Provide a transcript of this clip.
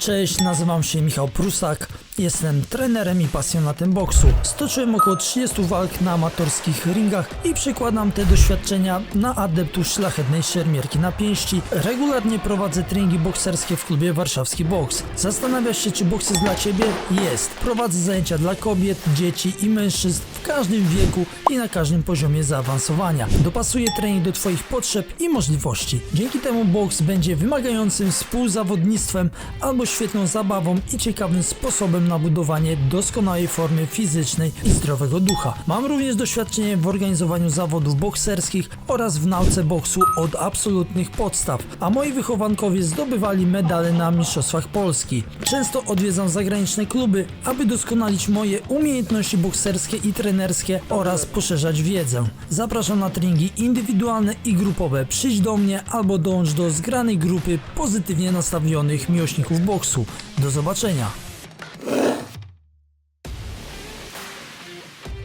Cześć, nazywam się Michał Prusak. Jestem trenerem i pasjonatem boksu. Stoczyłem około 30 walk na amatorskich ringach i przekładam te doświadczenia na adeptów szlachetnej szermierki na pięści. Regularnie prowadzę treningi bokserskie w klubie Warszawski Boks. Zastanawiasz się, czy boks jest dla Ciebie? Jest. Prowadzę zajęcia dla kobiet, dzieci i mężczyzn w każdym wieku i na każdym poziomie zaawansowania. Dopasuję trening do Twoich potrzeb i możliwości. Dzięki temu boks będzie wymagającym współzawodnictwem albo świetną zabawą i ciekawym sposobem na budowanie doskonałej formy fizycznej i zdrowego ducha. Mam również doświadczenie w organizowaniu zawodów bokserskich oraz w nauce boksu od absolutnych podstaw, a moi wychowankowie zdobywali medale na Mistrzostwach Polski. Często odwiedzam zagraniczne kluby, aby doskonalić moje umiejętności bokserskie i trenerskie oraz poszerzać wiedzę. Zapraszam na treningi indywidualne i grupowe. Przyjdź do mnie albo dołącz do zgranej grupy pozytywnie nastawionych miłośników boksu. Do zobaczenia.